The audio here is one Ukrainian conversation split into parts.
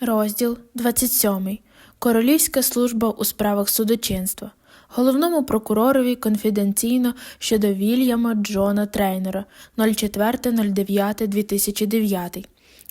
Розділ 27. Королівська служба у справах судочинства. Головному прокуророві конфіденційно щодо Вільяма Джона Трейнера 04.09.2009.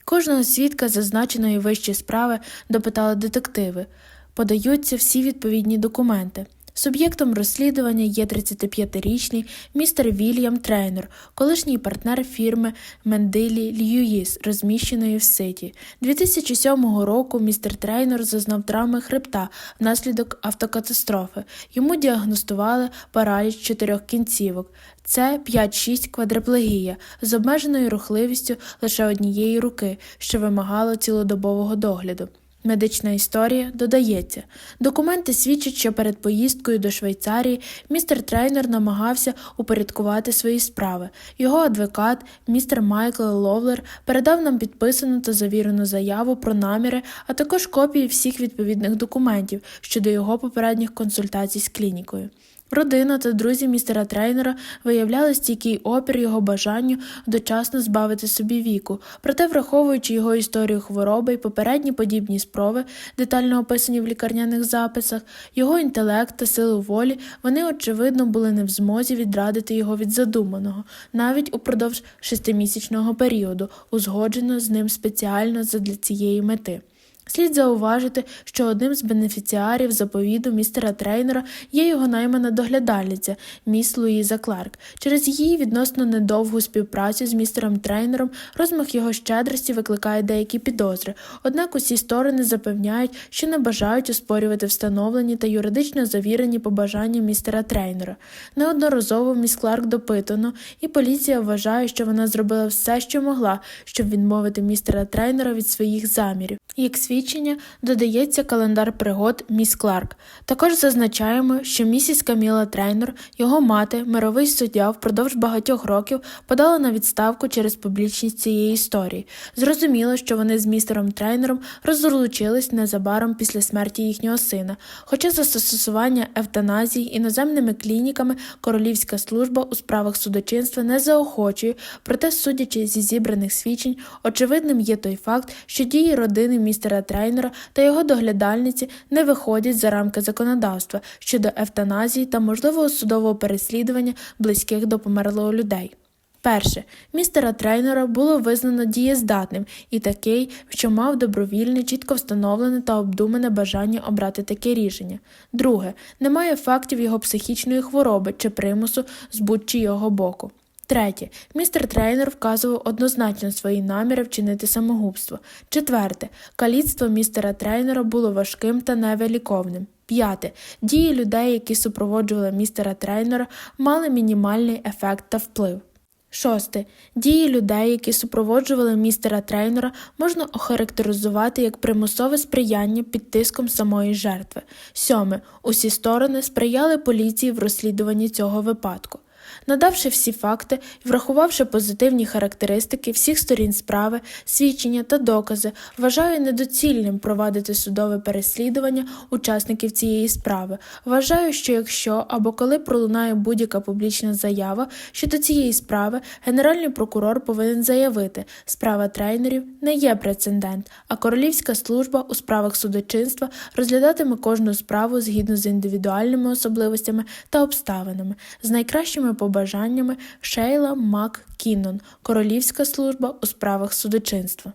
Кожного свідка зазначеної вище справи допитали детективи. Подаються всі відповідні документи. Суб'єктом розслідування є 35-річний містер Вільям Трейнер, колишній партнер фірми Мендилі Льюїс, розміщеної в Ситі. 2007 року містер Трейнер зазнав травми хребта внаслідок автокатастрофи. Йому діагностували параліч чотирьох кінцівок. Це 5-6 квадриплегія з обмеженою рухливістю лише однієї руки, що вимагало цілодобового догляду. Медична історія додається. Документи свідчать, що перед поїздкою до Швейцарії містер трейнер намагався упорядкувати свої справи. Його адвокат, містер Майкл Ловлер, передав нам підписану та завірену заяву про наміри, а також копії всіх відповідних документів щодо його попередніх консультацій з клінікою. Родина та друзі містера трейнера виявляли стійкий опір його бажанню дочасно збавити собі віку, проте, враховуючи його історію хвороби і попередні подібні спроби, детально описані в лікарняних записах, його інтелект та силу волі, вони очевидно були не в змозі відрадити його від задуманого, навіть упродовж шестимісячного періоду, узгоджено з ним спеціально задля цієї мети. Слід зауважити, що одним з бенефіціарів заповіду містера трейнера є його наймана доглядальниця, міс Луїза Кларк. Через її відносно недовгу співпрацю з містером трейнером розмах його щедрості викликає деякі підозри, однак усі сторони запевняють, що не бажають оспорювати встановлені та юридично завірені побажання містера трейнера. Неодноразово міс Кларк допитано, і поліція вважає, що вона зробила все, що могла, щоб відмовити містера трейнера від своїх замірів. Як свідчення додається календар пригод міс Кларк. Також зазначаємо, що місіс Каміла Трейнер, його мати, мировий суддя впродовж багатьох років подала на відставку через публічність цієї історії. Зрозуміло, що вони з містером Трейнером розлучились незабаром після смерті їхнього сина. Хоча застосування евтаназії іноземними клініками королівська служба у справах судочинства не заохочує, проте, судячи зі зібраних свідчень, очевидним є той факт, що дії родини містера трейнера та його доглядальниці не виходять за рамки законодавства щодо евтаназії та можливого судового переслідування близьких до померлого людей. Перше, містера трейнера було визнано дієздатним і такий, що мав добровільне, чітко встановлене та обдумане бажання обрати таке рішення. Друге, немає фактів його психічної хвороби чи примусу з будь-чийого боку. Третє. Містер трейнер вказував однозначно свої наміри вчинити самогубство. Четверте. Каліцтво містера трейнера було важким та невиліковним. П'яте. Дії людей, які супроводжували містера трейнера, мали мінімальний ефект та вплив. Шосте. Дії людей, які супроводжували містера трейнера, можна охарактеризувати як примусове сприяння під тиском самої жертви. Сьоме. Усі сторони сприяли поліції в розслідуванні цього випадку. Надавши всі факти і врахувавши позитивні характеристики всіх сторін справи, свідчення та докази, вважаю недоцільним провадити судове переслідування учасників цієї справи. Вважаю, що якщо або коли пролунає будь-яка публічна заява щодо цієї справи, генеральний прокурор повинен заявити, справа трейнерів не є прецедент, а королівська служба у справах судочинства розглядатиме кожну справу згідно з індивідуальними особливостями та обставинами, з найкращими побажаннями Шейла Мак Кіннон, Королівська служба у справах судочинства.